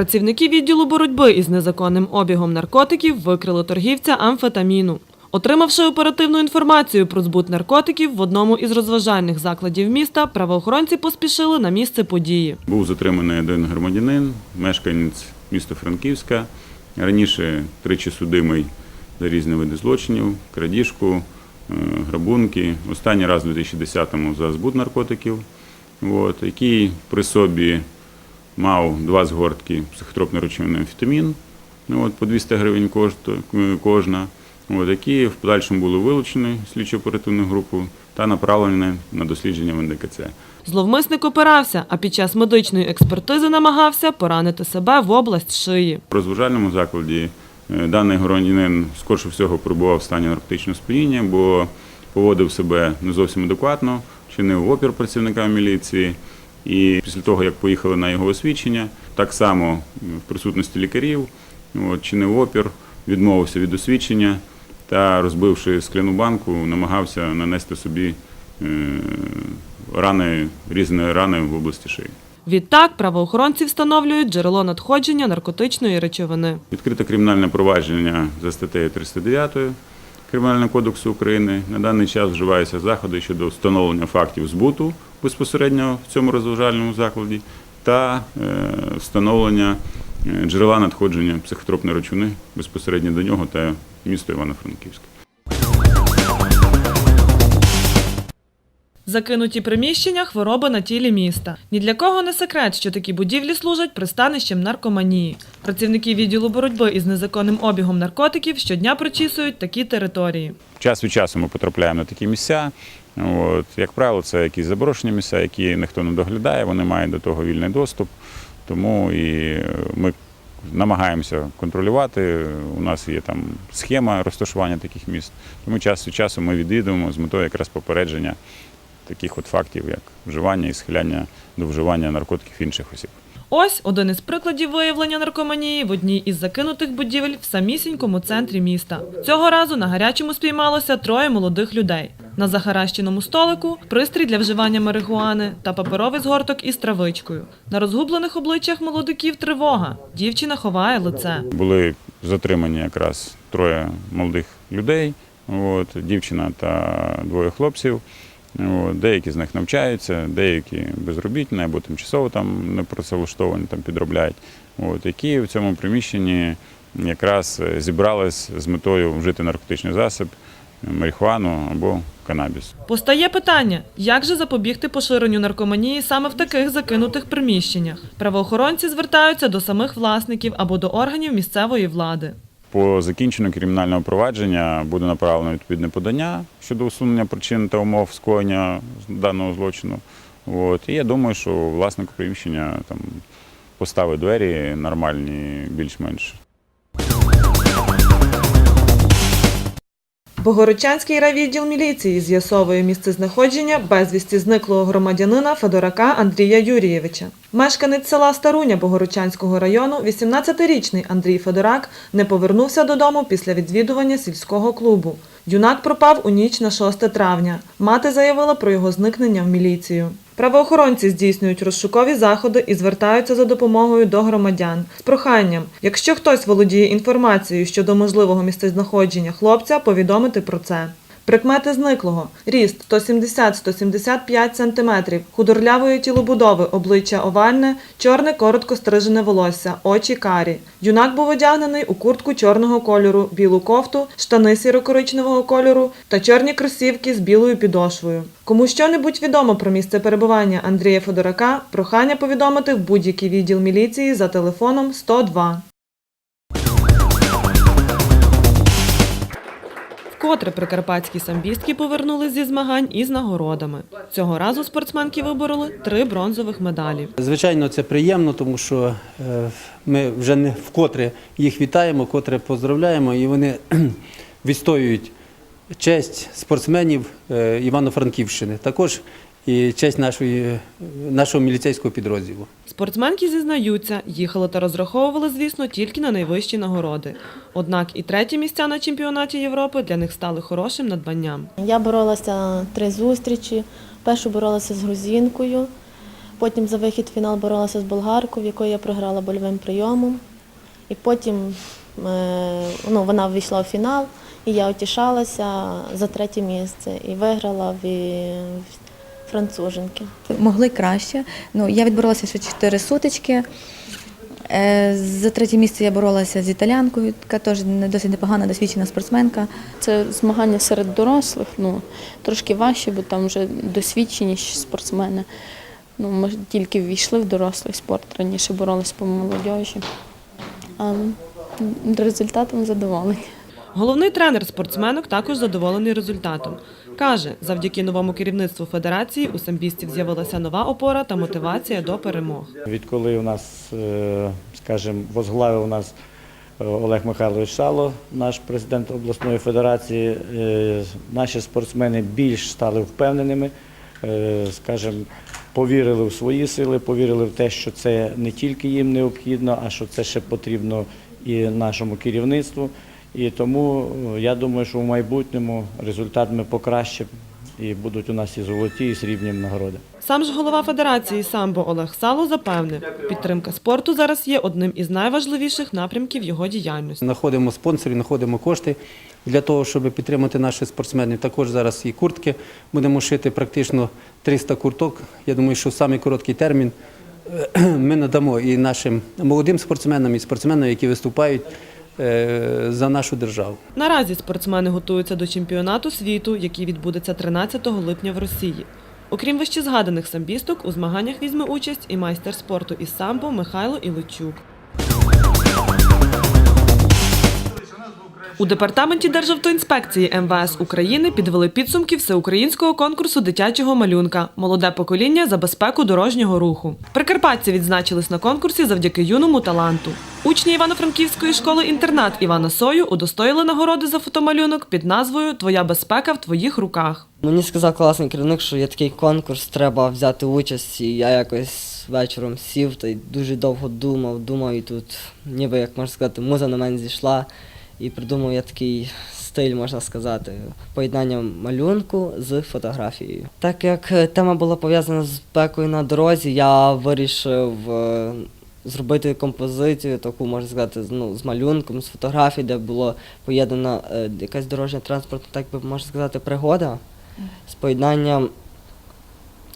Працівники відділу боротьби із незаконним обігом наркотиків викрили торгівця амфетаміну. Отримавши оперативну інформацію про збут наркотиків в одному із розважальних закладів міста, правоохоронці поспішили на місце події. Був затриманий один громадянин, мешканець міста Франківська. Раніше тричі судимий за різні види злочинів, крадіжку, е, грабунки. Останній раз у 2010-му за збут наркотиків, от, який при собі мав два згортки психотропної речовини амфетамін, ну, от, по 200 гривень кожна, от, які в подальшому були вилучені слідчо-оперативну групу та направлені на дослідження в НДКЦ. Зловмисник опирався, а під час медичної експертизи намагався поранити себе в область шиї. В розважальному закладі е, даний громадянин скорше всього перебував в стані наркотичного сп'яніння, бо поводив себе не зовсім адекватно, чинив опір працівникам міліції. І після того, як поїхали на його освідчення, так само в присутності лікарів чинив опір, відмовився від освідчення та, розбивши скляну банку, намагався нанести собі е, рани, різні рани в області шиї. Відтак правоохоронці встановлюють джерело надходження наркотичної речовини. Відкрите кримінальне провадження за статтею 309 Кримінального кодексу України. На даний час вживаються заходи щодо встановлення фактів збуту безпосередньо в цьому розважальному закладі та е, встановлення е, джерела надходження психотропної речовини безпосередньо до нього та міста Івано-Франківське. Закинуті приміщення хвороби на тілі міста. Ні для кого не секрет, що такі будівлі служать пристанищем наркоманії. Працівники відділу боротьби із незаконним обігом наркотиків щодня прочісують такі території. Час від часу ми потрапляємо на такі місця. От, як правило, це якісь заборонені місця, які ніхто не доглядає, вони мають до того вільний доступ. Тому і е, ми намагаємося контролювати. У нас є там схема розташування таких міст. Тому час від часу ми відвідуємо з метою якраз попередження таких от фактів, як вживання і схиляння до вживання наркотиків інших осіб. Ось один із прикладів виявлення наркоманії в одній із закинутих будівель в самісінькому центрі міста. Цього разу на гарячому спіймалося троє молодих людей. На захаращеному столику пристрій для вживання марихуани та паперовий згорток із травичкою. На розгублених обличчях молодиків тривога. Дівчина ховає лице. Були затримані якраз троє молодих людей, от, дівчина та двоє хлопців. Деякі з них навчаються, деякі безробітні або тимчасово там не працевлаштовані, там підробляють, от, які в цьому приміщенні якраз зібрались з метою вжити наркотичний засіб, марихуану або канабіс. Постає питання, як же запобігти поширенню наркоманії саме в таких закинутих приміщеннях. Правоохоронці звертаються до самих власників або до органів місцевої влади. По закінченню кримінального провадження буде направлено відповідне подання щодо усунення причин та умов скоєння даного злочину. От. І я думаю, що власник приміщення там поставить двері нормальні, більш-менш. Богородчанський райвідділ міліції з'ясовує місцезнаходження безвісті зниклого громадянина Федорака Андрія Юрійовича. Мешканець села Старуня Богородчанського району, 18-річний Андрій Федорак, не повернувся додому після відвідування сільського клубу. Юнак пропав у ніч на 6 травня. Мати заявила про його зникнення в міліцію. Правоохоронці здійснюють розшукові заходи і звертаються за допомогою до громадян з проханням, якщо хтось володіє інформацією щодо можливого місцезнаходження хлопця, повідомити про це. Прикмети зниклого. Ріст 170-175 см, худорлявої тілобудови, обличчя овальне, чорне коротко стрижене волосся, очі карі. Юнак був одягнений у куртку чорного кольору, білу кофту, штани сіро-коричневого кольору та чорні кросівки з білою підошвою. Кому що-небудь відомо про місце перебування Андрія Федорака, прохання повідомити в будь-який відділ міліції за телефоном 102. Вкотре прикарпатські самбістки повернулись зі змагань із нагородами. Цього разу спортсменки вибороли три бронзових медалі. Звичайно, це приємно, тому що е, ми вже не вкотре їх вітаємо, котре поздравляємо, і вони відстоюють честь спортсменів е, Івано-Франківщини, також і честь нашої, нашого міліцейського підрозділу. Спортсменки зізнаються, їхали та розраховували, звісно, тільки на найвищі нагороди. Однак і треті місця на чемпіонаті Європи для них стали хорошим надбанням. Я боролася три зустрічі. Першу боролася з грузинкою, Потім за вихід в фінал боролася з болгаркою, в якої я програла больовим прийомом. І потім е, ну, вона ввійшла в фінал, і я утішалася за третє місце і виграла в француженки. Могли краще. Ну, я відборолася ще чотири сутички. Е, За третє місце я боролася з італянкою, яка теж не- досить непогана, досвідчена спортсменка. Це змагання серед дорослих, ну трошки важче, бо там вже досвідченіші спортсмени. Ну, ми тільки ввійшли в дорослий спорт, раніше боролись по молодіжі. Але результатом задоволені. Головний тренер спортсменок також задоволений результатом. Каже, завдяки новому керівництву федерації у самбістів з'явилася нова опора та мотивація до перемог. Відколи у нас, е, скажімо, возглавив нас е, Олег Михайлович Шало, наш президент обласної федерації, е, наші спортсмени більш стали впевненими, скажімо, повірили в свої сили, повірили в те, що це не тільки їм необхідно, а що це ще потрібно і нашому керівництву. І тому е, я думаю, що в майбутньому результат ми покращимо і будуть у нас і золоті, і срібні нагороди. Сам ж голова федерації самбо Олег Сало запевнив, підтримка спорту зараз є одним із найважливіших напрямків його діяльності. Знаходимо спонсорів, знаходимо кошти для того, щоб підтримати наших спортсменів. Також зараз і куртки будемо шити практично 300 курток. Я думаю, що в самий короткий термін е, ми надамо і нашим молодим спортсменам, і спортсменам, які виступають за нашу державу. Наразі спортсмени готуються до чемпіонату світу, який відбудеться 13 липня в Росії. Окрім вище згаданих самбісток, у змаганнях візьме участь і майстер спорту із самбо Михайло Іличук. У департаменті Державтоінспекції МВС України підвели підсумки всеукраїнського конкурсу дитячого малюнка Молоде покоління за безпеку дорожнього руху. Прикарпатці відзначились на конкурсі завдяки юному таланту. Учні Івано-Франківської школи інтернат Івана Сою удостоїли нагороди за фотомалюнок під назвою Твоя безпека в твоїх руках. Мені сказав класний керівник, що є такий конкурс, треба взяти участь. І я якось вечором сів та й дуже довго думав, думав, і тут, ніби як можна сказати, муза на мене зійшла. І придумав я такий стиль, можна сказати, поєднання малюнку з фотографією. Так як тема була пов'язана з безпекою на дорозі, я вирішив е, зробити композицію, таку можна сказати, ну, з малюнком, з фотографії, де було поєднана е, якась дорожня транспортна, так би можна сказати, пригода з поєднанням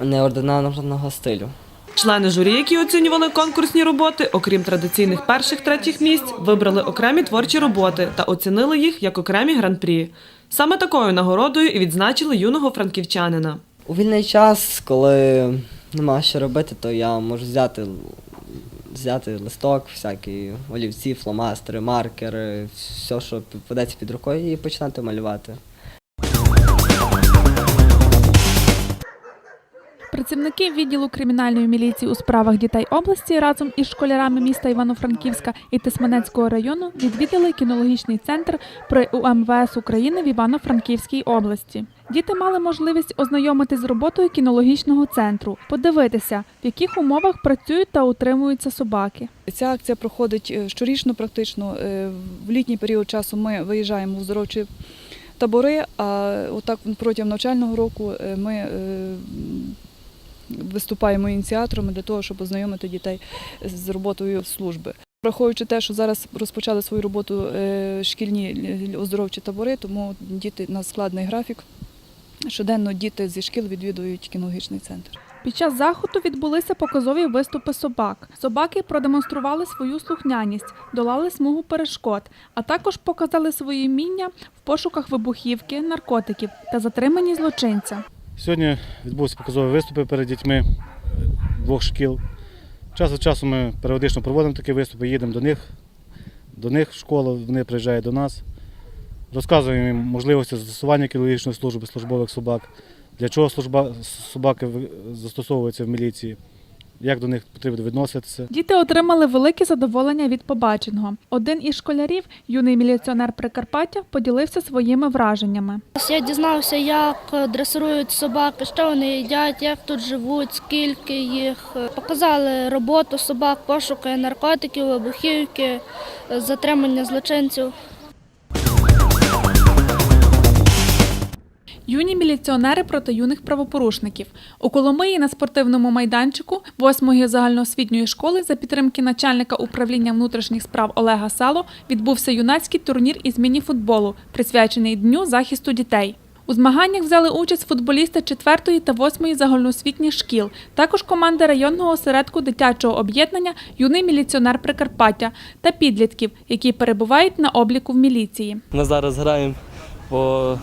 неординарного стилю. Члени журі, які оцінювали конкурсні роботи, окрім традиційних перших третіх місць, вибрали окремі творчі роботи та оцінили їх як окремі гран-прі. Саме такою нагородою і відзначили юного франківчанина. У вільний час, коли нема що робити, то я можу взяти, взяти листок, всякі олівці, фломастери, маркери, все, що попадеться під рукою, і починати малювати. Працівники відділу кримінальної міліції у справах дітей області разом із школярами міста Івано-Франківська і Тисменецького району відвідали кінологічний центр при УМВС України в Івано-Франківській області. Діти мали можливість ознайомитись з роботою кінологічного центру, подивитися, в яких умовах працюють та утримуються собаки. Ця акція проходить е, щорічно, практично. Е, В літній період часу ми виїжджаємо в оздоровчі табори, а отак протягом навчального року е, ми виступаємо ініціаторами для того, щоб ознайомити дітей з роботою служби. Враховуючи те, що зараз розпочали свою роботу е, шкільні оздоровчі табори, тому діти на складний графік. Щоденно діти зі шкіл відвідують кінологічний центр. Під час заходу відбулися показові виступи собак. Собаки продемонстрували свою слухняність, долали смугу перешкод, а також показали свої вміння в пошуках вибухівки, наркотиків та затриманні злочинця. Сьогодні відбувся показові виступи перед дітьми двох шкіл. Час від часу ми періодично проводимо такі виступи, їдемо до них, до них в школу, вони приїжджають до нас, розказуємо їм можливості застосування кінологічної служби службових собак, для чого служба, собаки застосовуються в міліції, як до них потрібно відноситися. Діти отримали велике задоволення від побаченого. Один із школярів, юний міліціонер Прикарпаття, поділився своїми враженнями. Я дізнався, як дресирують собаки, що вони їдять, як тут живуть, скільки їх. Показали роботу собак, пошуки наркотиків, вибухівки, затримання злочинців. Юні міліціонери проти юних правопорушників. У Коломиї на спортивному майданчику 8-ї загальноосвітньої школи за підтримки начальника управління внутрішніх справ Олега Сало відбувся юнацький турнір із міні-футболу, присвячений Дню захисту дітей. У змаганнях взяли участь футболісти 4 та 8 загальноосвітніх шкіл, також команди районного осередку дитячого об'єднання Юний міліціонер Прикарпаття та підлітків, які перебувають на обліку в міліції. Ми зараз граємо по,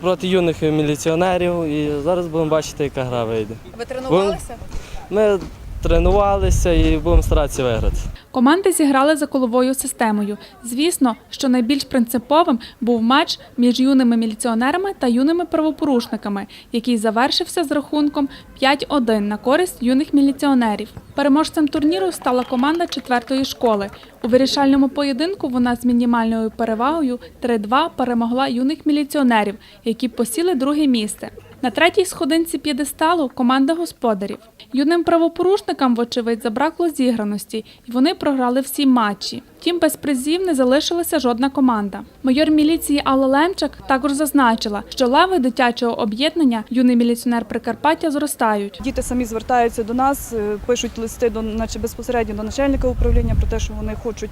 проти юних міліціонерів і зараз будемо бачити, яка гра вийде. Ви тренувалися? Ми тренувалися і будемо старатися виграти. Команди зіграли за коловою системою. Звісно, що найбільш принциповим був матч між юними міліціонерами та юними правопорушниками, який завершився з рахунком 5-1 на користь юних міліціонерів. Переможцем турніру стала команда четвертої школи. У вирішальному поєдинку вона з мінімальною перевагою 3-2 перемогла юних міліціонерів, які посіли друге місце. На третій сходинці п'єдесталу команда господарів. Юним правопорушникам, вочевидь, забракло зіграності, і вони програли всі матчі. Втім, без призів не залишилася жодна команда. Майор міліції Алла Лемчак також зазначила, що лави дитячого об'єднання юний міліціонер Прикарпаття зростають. Діти самі звертаються до нас, е, пишуть листи до наче безпосередньо до начальника управління про те, що вони хочуть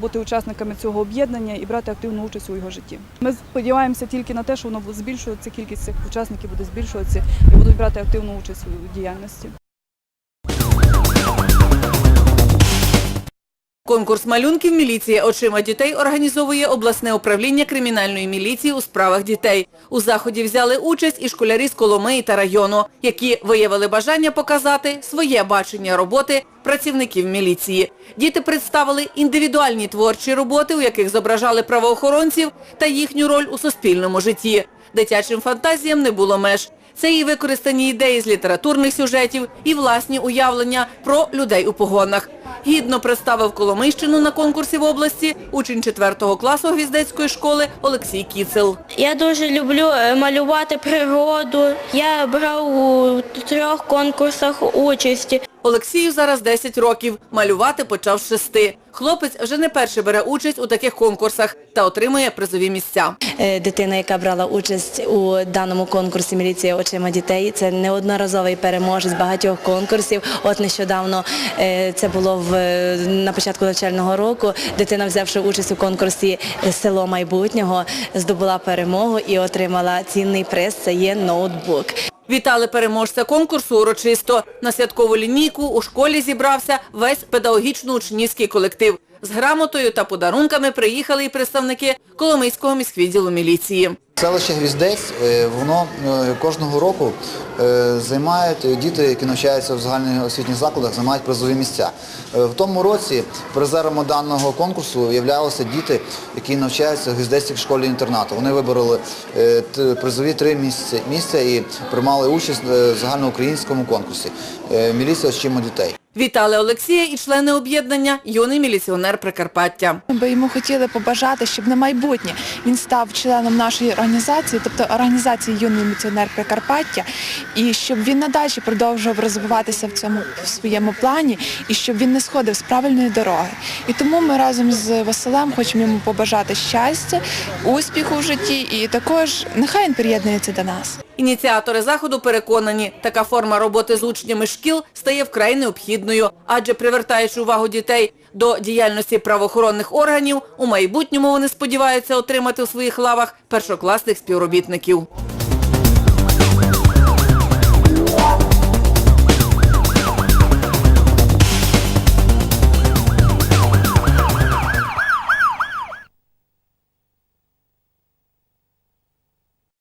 бути учасниками цього об'єднання і брати активну участь у його житті. Ми сподіваємося тільки на те, що воно збільшується, кількість цих учасників буде збільшуватися і будуть брати активну участь у діяльності. Конкурс малюнків міліція очима дітей організовує обласне управління кримінальної міліції у справах дітей. У заході взяли участь і школярі з Коломиї та району, які виявили бажання показати своє бачення роботи працівників міліції. Діти представили індивідуальні творчі роботи, у яких зображали правоохоронців та їхню роль у суспільному житті. Дитячим фантазіям не було меж. Це і використані ідеї з літературних сюжетів, і власні уявлення про людей у погонах. Гідно представив Коломийщину на конкурсі в області учень 4 класу Гвіздецької школи Олексій Кіцел. Я дуже люблю е, малювати природу. Я брав у трьох конкурсах участі. Олексію зараз 10 років. Малювати почав з шести. Хлопець вже не перше бере участь у таких конкурсах та отримує призові місця. Е, Дитина, яка брала участь у даному конкурсі «Міліція очима дітей», це неодноразовий переможець багатьох конкурсів. От нещодавно е, це було в, на початку навчального року. Дитина, взявши участь у конкурсі «Село майбутнього», здобула перемогу і отримала цінний приз – це є ноутбук. Вітали переможця конкурсу урочисто. На святкову лінійку у школі зібрався весь педагогічно-учнівський колектив. З грамотою та подарунками приїхали і представники Коломийського міськвідділу міліції. Селище Гвіздець, е, воно е, кожного року е, займають діти, які навчаються в загальних освітніх закладах, займають призові місця. В тому році призерами даного конкурсу являлися діти, які навчаються в Гвіздецькій школі інтернату. Вони вибороли призові три місця, і приймали участь в загальноукраїнському конкурсі «Міліція з дітей». Вітали Олексія і члени об'єднання «Юний міліціонер Прикарпаття». Ми би йому хотіли побажати, щоб на майбутнє він став членом нашої організації, тобто організації Юний міліціонер Прикарпаття, і щоб він надалі продовжував розвиватися в цьому в своєму плані, і щоб він не сходив з правильної дороги. І тому ми разом з Василем хочемо йому побажати щастя, успіху в житті, і також нехай він приєднується до нас. Ініціатори заходу переконані, така форма роботи з учнями шкіл стає вкрай необхідною, адже привертаючи увагу дітей до діяльності правоохоронних органів, у майбутньому вони сподіваються отримати у своїх лавах першокласних співробітників.